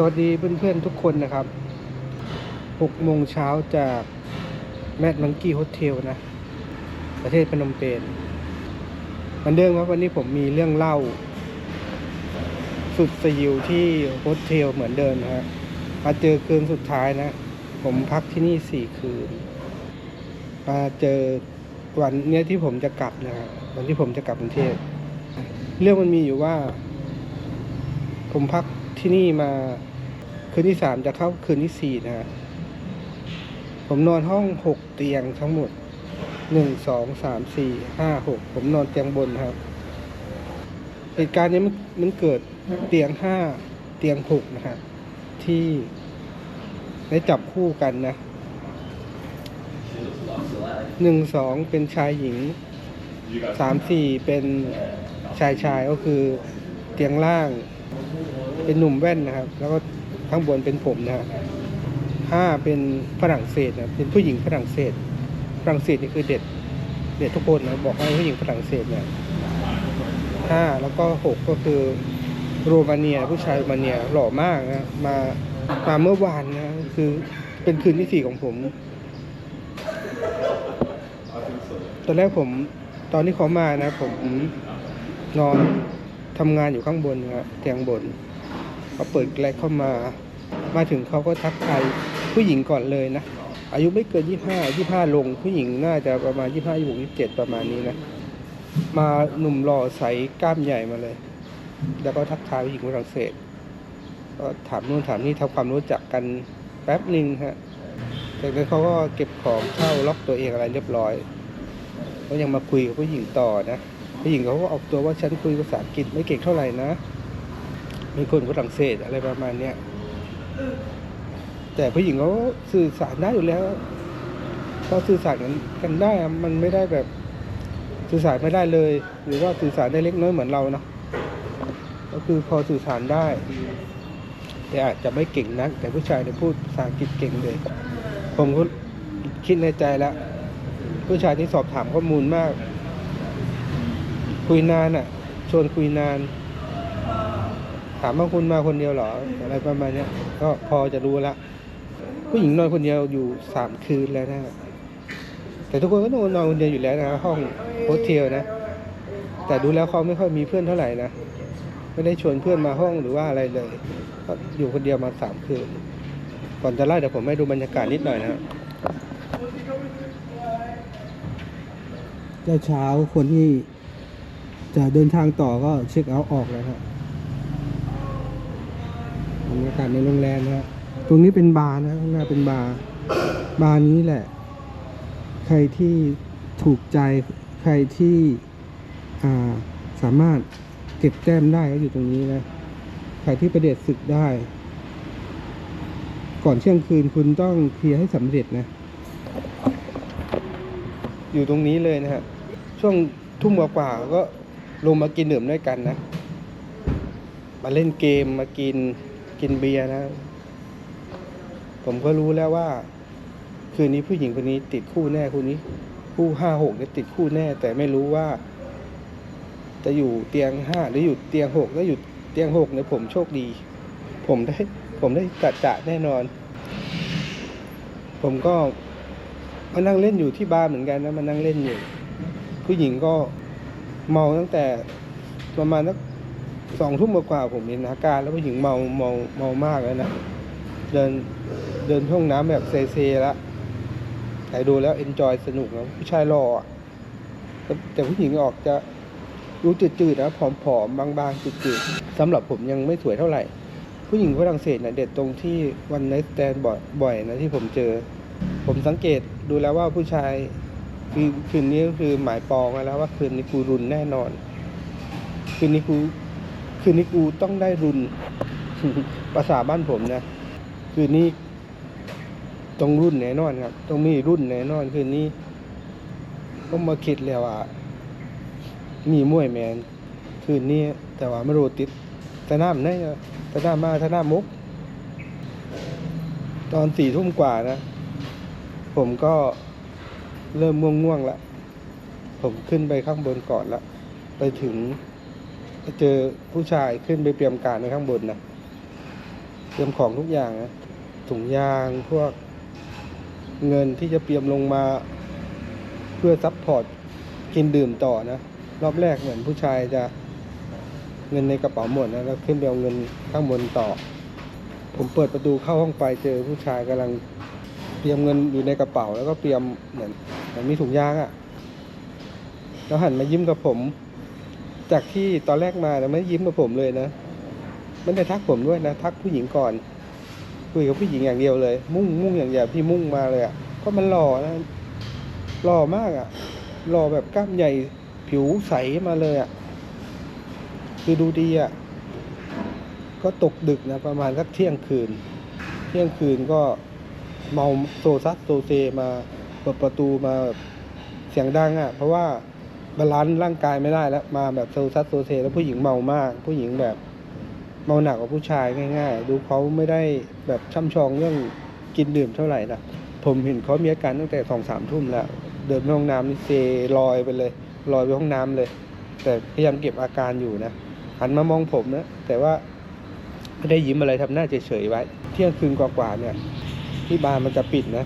สวัสดีเพื่อนๆทุกคนนะครับ 6 โมงเช้าจากแมดมังกี้โฮเทลนะ ประเทศพนมเปญมือนเดิมครับวันนี้ผมมีเรื่องเล่า สุดสยิวที่โฮเทลเหมือนเดิมนะฮะมาเจอคืนสุดท้ายนะ ผมพักที่นี่สี่คืน มาเจอวันเนี้ยที่ผมจะกลับนะฮะวันที่ผมจะกลับกรุงเทพเรื่องมันมีอยู่ว่า ผมพัก ที่นี่มาคืนที่สามจะเข้าคืนที่สี่นะผมนอนห้องหกเตียงทั้งหมดหนึ่งสองสามสี่ห้าหกผมนอนเตียงบนครับเหตุการณ์นี้มันมันเกิดเตียงห้าเตียงหกนะฮะที่ได้จับคู่กันนะหนึ่งสองเป็นชายหญิงสามสี่เป็นชายชายก็คือเตียงล่าง เป็นหนุ่มแว่นนะครับ แล้วก็ข้างบนเป็นผมนะฮะห้าเป็นฝรั่งเศสนะเป็นผู้หญิงฝรั่งเศส ฝรั่งเศสนี่คือเด็ด เด็ดทุกคนนะบอกให้ผู้หญิงฝรั่งเศสเนี่ยห้าแล้วก็หกก็คือโรมาเนีย ผู้ชายโรมาเนียหล่อมากนะมามาเมื่อวานนะคือเป็นคืนที่สี่ของผม ตอนแรกผมตอนที่เขามานะ ผมนอน ทำงานอยู่ข้างบนนะครับเตียงบนเขาเปิดแกลกเข้ามา มาถึงเขาก็ทักทายผู้หญิงก่อนเลยนะ อายุไม่เกินยี่ห้ายี่ห้าลง ผู้หญิงน่าจะประมาณยี่ห้ายี่หกยี่เจ็ดประมาณนี้นะ มาหนุ่มหล่อใสกล้ามใหญ่มาเลย แล้วก็ทักทายผู้หญิงฝรั่งเศสก็ถามนู่นถามนี่ทำความรู้จักกันแป๊บหนึ่งฮะจากนั้นเขาก็เก็บของเข้าล็อกตัวเองอะไรเรียบร้อยก็ยังมาคุยกับผู้หญิงต่อนะ ผู้หญิงเขาก็ออกตัวว่าฉันคุยภาษาอังกฤษไม่เก่งเท่าไหร่นะเป็นคนฝรั่งเศสอะไรประมาณเนี้ยแต่ผู้หญิงเขาสื่อสารได้อยู่แล้วก็สื่อสารกันกันได้มันไม่ได้แบบสื่อสารไม่ได้เลย หรือว่าสื่อสารได้เล็กน้อยเหมือนเราเนาะก็คือพอสื่อสารได้ แต่อาจจะไม่เก่งนัก แต่ผู้ชายเนี่ยพูดภาษาอังกฤษเก่งเลย ผมก็คิดในใจแล้ว ผู้ชายที่สอบถามข้อมูลมาก คุยนานอะ ชวนคุยนาน ถามว่าคุณมาคนเดียวหรอ อะไรประมาณนี้ก็พอจะรู้ละ ผู้หญิงนอนคนเดียวอยู่สามคืนแล้วนะ แต่ทุกคนก็นอนนอนคนเดียวอยู่แล้วนะ ห้องโฮเทลนะ แต่ดูแล้วเขาไม่ค่อยมีเพื่อนเท่าไหร่นะ ไม่ได้ชวนเพื่อนมาห้องหรือว่าอะไรเลยก็อยู่คนเดียวมาสามคืน ก่อนจะไล่เดี๋ยวผมให้ดูบรรยากาศนิดหน่อยนะเช้าเช้าคนที่ จะเดินทางต่อก็เช็คเอาท์ออกแล้วครับบรรยากาศในโรงแรมนะครับตรงนี้เป็นบาร์นะข้างหน้าเป็นบาร์บาร์นี้แหละ ใครที่ถูกใจใครที่สามารถเก็บแต้มได้ก็อยู่ตรงนี้นะ ใครที่ประเด็จศึกได้ ก่อนเที่ยงคืนคุณต้องเคลียร์ให้สำเร็จนะ อยู่ตรงนี้เลยนะฮะช่วงทุ่มกว่าก็ ลงมากินดื่มด้วยกันนะ มาเล่นเกมมากินกินเบียร์นะ ผมก็รู้แล้วว่า คืนนี้ผู้หญิงคนนี้ติดคู่แน่คู่นี้ คู่ห้าหกเนี่ยติดคู่แน่ แต่ไม่รู้ว่า จะอยู่เตียงห้าหรืออยู่เตียงหกแล้วอยู่เตียงหกเนี่ยผมโชคดี ผมได้ ผมได้จัดจะแน่นอน ผมก็มานั่งเล่นอยู่ที่บ้าร์เหมือนกันนะมานั่งเล่นอยู่ ผู้หญิงก็ เมาตั้งแต่ประมาณสักสองทุ่มกว่าผมเห็นอาการแล้วผู้หญิงเมาเมาเมามากแล้วนะเดินเดินห้องน้ำแบบเซเซละแต่ดูแล้วเอนจอยสนุกนะผู้ชายรออะแต่แต่ผู้หญิงออกจะรู้จืดๆนะผอมๆบางๆจืดๆสำหรับผมยังไม่สวยเท่าไหร่ ผู้หญิงฝรั่งเศสนี่ยเด็ดตรงที่วันไนท์สแตนบ่อยบ่อยนะที่ผมเจอ ผมสังเกตดูแล้วว่าผู้ชาย คือคืนนี้ก็คือหมายปองแล้วว่าคืนนี้กูรุนแน่นอน คืนนี้กูคืนนี้กูต้องได้รุนภาษาบ้านผมนะคืนนี้ต้องรุ่นแน่นอนครับต้องมีรุ่นแน่นอนคืนนี้ก็มาคิดแล้วว่ามีมวยแมนคืนนี้แต่ว่าไม่รู้ติดแต่น้ำแน่แต่น้ำมาแต่น้ำมุก ตอนสี่ทุ่มกว่านะ ผมก็ เริ่มง่วงๆล้วผมขึ้นไปข้างบนก่อนละไปถึงเจอผู้ชายขึ้นไปเตรียมการในข้างบนนะเตรียมของทุกอย่างนะถุงยางพวกเงินที่จะเตรียมลงมา เพื่อซัพพอร์ตกินดื่มต่อนะรอบแรกเหมือนผู้ชายจะเงินในกระเป๋าหมดนะแล้วขึ้นไปเอาเงินข้างบนต่อ ผมเปิดประตูเข้าห้องไปเจอผู้ชายกำลังเตรียมเงินอยู่ในกระเป๋าแล้วก็เตรียมเหมือน มันมีถุงยางอะ่ะ แล้วหันมายิ้มกับผม จากที่ตอนแรกมานะไม่ยิ้มกับผมเลยนะไม่ได้ทักผมด้วยนะ ทักผู้หญิงก่อน คุยกับผู้หญิงอย่างเดียวเลย มุ่งมุ่งอย่างเดียวพี่มุ่งมาเลยอะ่ะเพราะมันหล่อนะหล่อมากอะ่ะหล่อแบบกล้ามใหญ่ผิวใสมาเลยอะ่ะคือดูดีอะ่ะก็ตกดึกนะประมาณสักเที่ยงคืน เที่ยงคืนก็เมาโซซัสโซเซมา ปิดประตูมาเสียงดังอะ่ะ เพราะว่าบาลานซ์ร่างกายไม่ได้แล้ว มาแบบโซซัสโซเซแล้วผู้หญิงเมามาก ผู้หญิงแบบเมาหนักกว่าผู้ชายง่าย ๆ ดูเขาไม่ได้แบบช่ำชองเรื่องกินดื่มเท่าไหร่นะผมเห็นเขามีอาการตั้งแต่สองสามทุ่มแล้ว เดินไปห้องน้ำนี่เซลอยไปเลยลอยไปห้องน้ำเลย แต่พยายามเก็บอาการอยู่นะหันมามองผมนะแต่ว่าไม่ได้ยิ้มอะไรทำหน้าเฉยๆไว้ เที่ยงคืนกว่าๆเนี่ยที่บาร์มันจะปิดนะ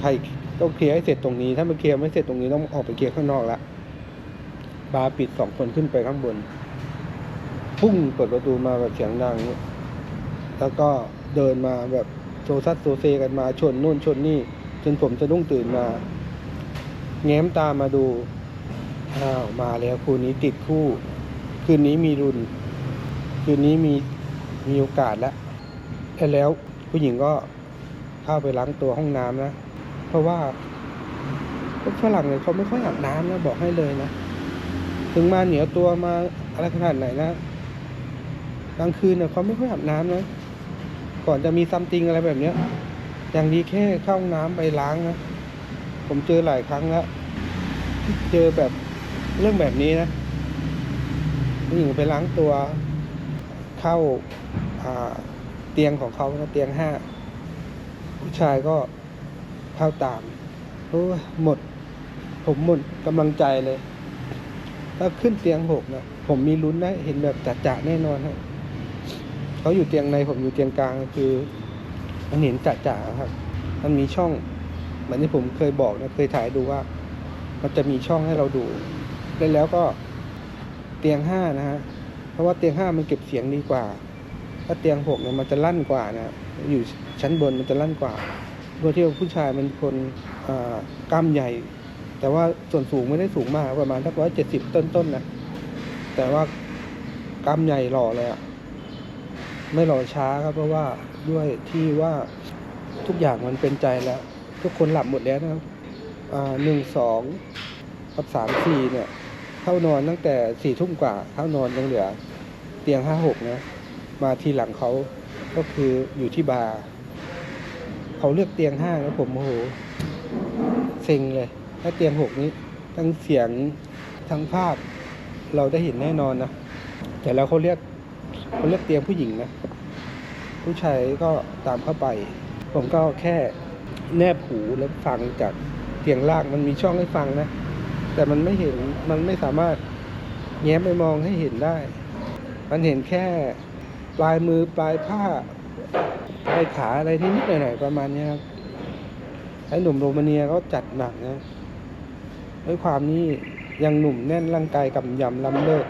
ใคร ต้องเคลียร์ให้เสร็จตรงนี้ ถ้ามันเคลียร์ไม่เสร็จตรงนี้ต้องออกไปเคลียร์ข้างนอกละบาร์ปิดสองคนขึ้นไปข้างบน พุ่งเปิดประตูมาแบบเสียงดังแล้วก็เดินมาแบบโซซัดโซเซกันมาชนนู่นชนนี่ จนผมจะรุ่งตื่นมา แง้มตามาดูอ้าวมาแล้วคืนนี้ติดคู่ คืนนี้มีรุน คืนนี้มีมีโอกาสแล้วแต่แล้วผู้หญิงก็เข้าไปล้างตัวห้องน้ำนะ เพราะว่าฝรั่งเนี่ยเขาไม่ค่อยอาบน้ำนะบอกให้เลยนะถึงมาเหนียวตัวมาอะไรขนาดไหนนะกลางคืนเนี่ยเขาไม่ค่อยอาบน้ำนะก่อนจะมีซัมติงอะไรแบบเนี้ย อย่างดีแค่เข้าห้องน้ำไปล้างนะผมเจอหลายครั้งแล้วเจอแบบเรื่องแบบนี้นะผู้หญิงไปล้างตัวเข้าเตียงของเขานะเตียงห้าผู้ชายก็ ข้าตามโอ้หมด ผมหมดกำลังใจเลย ถ้าขึ้นเตียงหกนะผมมีลุ้นนะเห็นแบบจะๆแน่นอนฮะเขาอยู่เตียงในผมอยู่เตียงกลางคือมันเห็นจะๆครับ มันมีช่องเหมือนที่ผมเคยบอกนะเคยถ่ายดูว่า มันจะมีช่องให้เราดูแล้แล้วก็เตียงห้านะฮะเพราะว่าเตียงห้ามันเก็บเสียงดีกว่า ถ้าเตียงหกเนี่ยมันจะลั่นกว่านะอยู่ชั้นบนมันจะลั่นกว่า โดยที่ว่าผู้ชายมันคนกล้ามใหญ่ แต่ว่าส่วนสูงไม่ได้สูงมากประมาณสักร้อยเจ็ดสิบต้นๆนะแต่ว่ากล้ามใหญ่หล่อเลยอะไม่หล่อช้าครับเพราะว่าด้วยที่ว่าทุกอย่างมันเป็นใจแล้ว ทุกคนหลับหมดแล้วนะครับหนึ่งสองกับสามสี่เนี่ยเข้านอนตั้งแต่สี่ทุ่มกว่าเข้านอนยังเหลือ เตียงห้าหกนะมาทีหลังเขาก็คืออยู่ที่บาร์ เขาเลือกเตียงห้าแล้วผมโอ้โหเซ็งเลยถ้าเตียงหกนี้ทั้งเสียงทั้งภาพเราได้เห็นแน่นอนนะแต่แล้วเขาเรียกเขาเรียกเตียงผู้หญิงนะผู้ชายก็ตามเข้าไป ผมก็แค่แนบหูแล้วฟังจากเตียงล่างมันมีช่องให้ฟังนะ แต่มันไม่เห็นมันไม่สามารถแง้มไปมองให้เห็นได้ มันเห็นแค่ปลายมือปลายผ้า ปลายขาอะไรนิดๆหน่อยๆประมาณนี้ครับไอ้หนุ่มโรมาเนียเขาจัดหนักนะด้วยความนี้ยังหนุ่มแน่นร่างกายกำยำล้ำเลิศ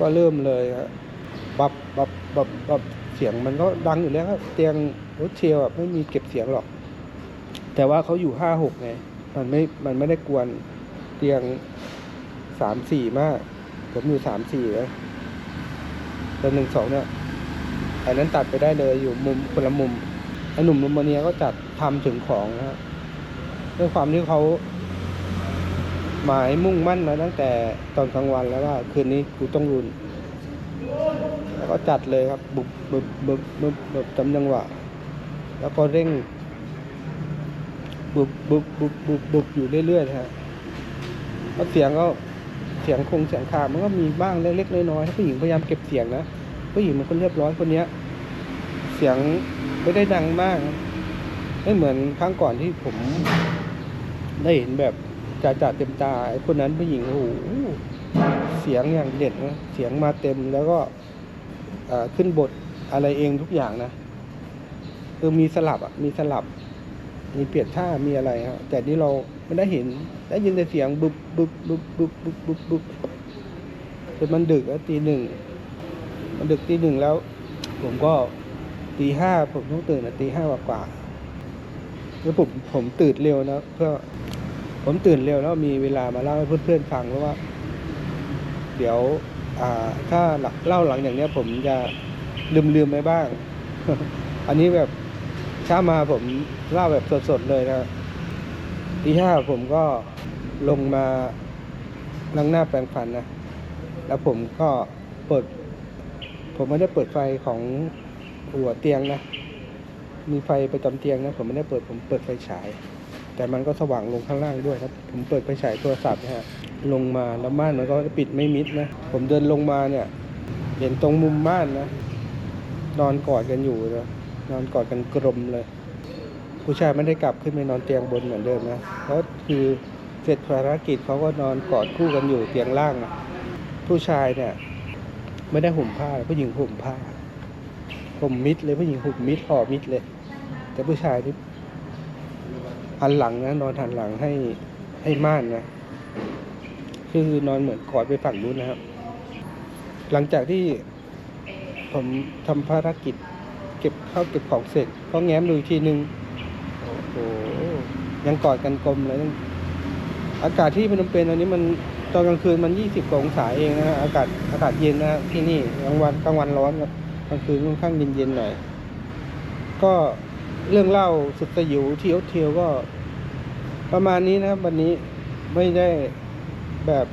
ก็เริ่มเลยครับบับบับบับบับเสียงมันก็ดังอยู่แล้วครับเตียงรถเชียวแบบไม่มีเก็บเสียงหรอก แต่ว่าเขาอยู่ห้าหกไงมันไม่มันไม่ได้กวนเตียงสามสี่มาก ผมอยู่สามสี่นะแต่หนึ่งสองเนี่ย อันนั้นตัดไปได้เลยอยู่มุมคนละมุมไอ้หนุ่มโรมาเนียก็จัดทำถึงของนะฮะด้วยความที่เขาหมายมุ่งมั่นมาตั้งแต่ตอนกลางวันแล้วว่า คืนนี้กูต้องรุน แล้วก็จัดเลยครับบุบบุบบุบบุบบุบจำจังหวะ แล้วก็เร่ง บุบบุบบุบบุบบุบอยู่เรื่อยๆนะฮะแล้วเสียงก็เสียงคงเสียงขาดมันก็มีบ้างเล็กๆน้อยๆถ้าผู้หญิงพยายามเก็บเสียงนะ ผู้หญิงมันคนเรียบร้อยคนเนี้ย เสียงไม่ได้ดังมากไม่เหมือนครั้งก่อนที่ผมได้เห็นแบบจ่าจ่าเต็มตาไอ้คนนั้นผู้หญิงโอ้โหเสียงอย่างเด็ดนะเสียงมาเต็มแล้วก็ขึ้นบทอะไรเองทุกอย่างนะคือมีสลับอะมีสลับ มีเปลี่ยนท่ามีอะไรครับแต่นี่เราไม่ได้เห็นได้ยินแต่เสียงบุบบุบบุบบุบบุบบุบบุบจนมันดึกแล้วตีหนึ่ง ดึกตีหนึ่งแล้ว ผมก็ตีห้าผมต้องตื่นอะตีห้ากว่าๆแล้วผมผมตื่นเร็วนะเพื่อผมตื่นเร็วแล้วมีเวลามาเล่าให้เพื่อนๆฟังเพราะว่า เดี๋ยว อ่า ถ้าหลักเล่าหลังอย่างเนี้ย ผมจะลืมลืมๆไปบ้าง อันนี้แบบเช้ามาผมเล่าแบบสดๆเลยนะตีห้าผมก็ลงมาล้างหน้าแปรงฟันนะแล้วผมก็เปิด ผมไม่ได้เปิดไฟของหัวเตียงนะ มีไฟประจำเตียงนะ ผมไม่ได้เปิด ผมเปิดไฟฉาย แต่มันก็สว่างลงข้างล่างด้วยครับ ผมเปิดไฟฉายโทรศัพท์นะฮะ ลงมาแล้วม่านมันก็ปิดไม่มิดนะ ผมเดินลงมาเนี่ย เห็นตรงมุมม่านนะ นอนกอดกันอยู่นะนอนกอดกันกลมเลย ผู้ชายไม่ได้กลับขึ้นไปนอนเตียงบนเหมือนเดิมนะ เพราะคือเสร็จภารกิจเขาก็นอนกอดคู่กันอยู่เตียงล่างนะ ผู้ชายเนี่ย ไม่ได้ห่มผ้าผู้หญิงห่มผ้าห่มมิดเลยผู้หญิงห่มมิดห่อมิดเลย แต่ผู้ชายนี่หันหลังนะนอนหันหลังให้ให้ม่านนะคือนอนเหมือนกอดไปฝั่งนู้นนะครับ หลังจากที่ผมทำภารกิจ เก็บข้าวเก็บของเสร็จก็แง้มดูอีกทีนึงโอ้โหยังกอดกันกลมเลยอากาศที่พนมเปญตอนนี้มัน ตอนกลางคืนมันยี่สิบกว่าองศาเองนะฮะอากาศอากาศเย็นนะฮะที่นี่กลางวันกลางวันร้อนครับกลางคืนค่อนข้างเย็นเย็นๆหน่อยก็เรื่องเล่าสุดสยิวที่โอเทียวก็ ประมาณนี้นะครับ วันนี้ไม่ได้แบบ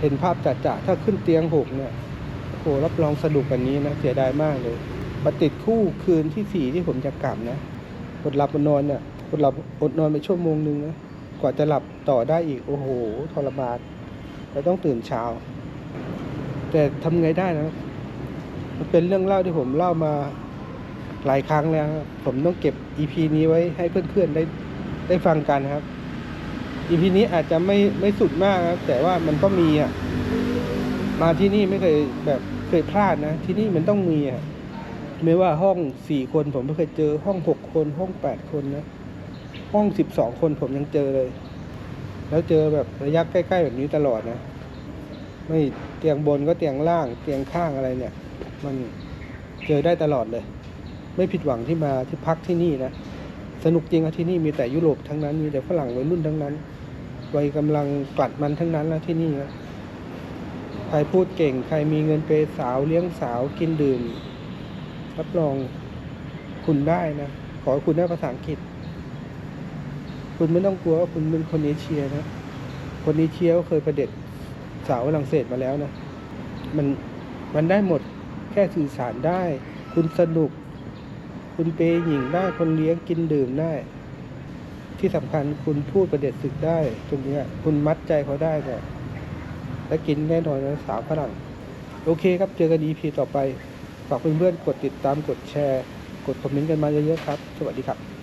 เห็นภาพจัดๆถ้าขึ้นเตียงหกเนี่ยโอ้โหรับรองสนุกกันนี้นะเสียดายมากเลยมาติดคู่คืนที่สี่ที่ผมจะกลับนะอดหลับอดนอนเนี่ยอดหลับอดนอนไปชั่วโมงหนึ่งนะกว่าจะหลับต่อได้อีกโอ้โห ทรมาน เราต้องตื่นเช้า แต่ทำไงได้นะ มันเป็นเรื่องเล่าที่ผมเล่ามาหลายครั้งแล้ว ผมต้องเก็บ EP นี้ไว้ให้เพื่อนๆได้ได้ฟังกันครับ EP นี้อาจจะไม่ไม่สุดมากครับ แต่ว่ามันก็มีอะ มาที่นี่ไม่เคยแบบเคยพลาดนะ ที่นี่มันต้องมีอะไม่ว่าห้องสี่คนผมไม่เคยเจอห้องหกคนห้องแปดคนนะ ห้องสิบสองคนผมยังเจอเลย แล้วเจอแบบระยะใกล้ๆแบบนี้ตลอดนะ ไม่เตียงบนก็เตียงล่างเตียงข้างอะไรเนี่ย มันเจอได้ตลอดเลย ไม่ผิดหวังที่มาที่พักที่นี่นะ สนุกจริงอะที่นี่มีแต่ยุโรปทั้งนั้น มีแต่ฝรั่งวัยรุ่นทั้งนั้น วัยกำลังกลัดมันทั้งนั้นแล้วที่นี่นะใครพูดเก่ง ใครมีเงินเปย์สาวเลี้ยงสาวกินดื่มรับรองคุณได้นะ ขอคุณได้ภาษาอังกฤษ คุณไม่ต้องกลัวว่าคุณเป็นคนเอเชียนะ คนเอเชียก็เคยประเด็จสาวฝรั่งเศสมาแล้วนะ มันมันได้หมดแค่สื่อสารได้ คุณสนุก คุณเปย์หญิงได้ คนเลี้ยงกินดื่มได้ ที่สำคัญคุณพูดประเด็จศึกได้ ตรงนี้คุณมัดใจเขาได้เนี่ยและกินแน่นอนนะสาวฝรั่ง โอเคครับเจอกัน EP ต่อไป ฝากเพื่อนๆกดติดตามกดแชร์ กดคอมเมนต์กันมาเยอะๆครับ สวัสดีครับ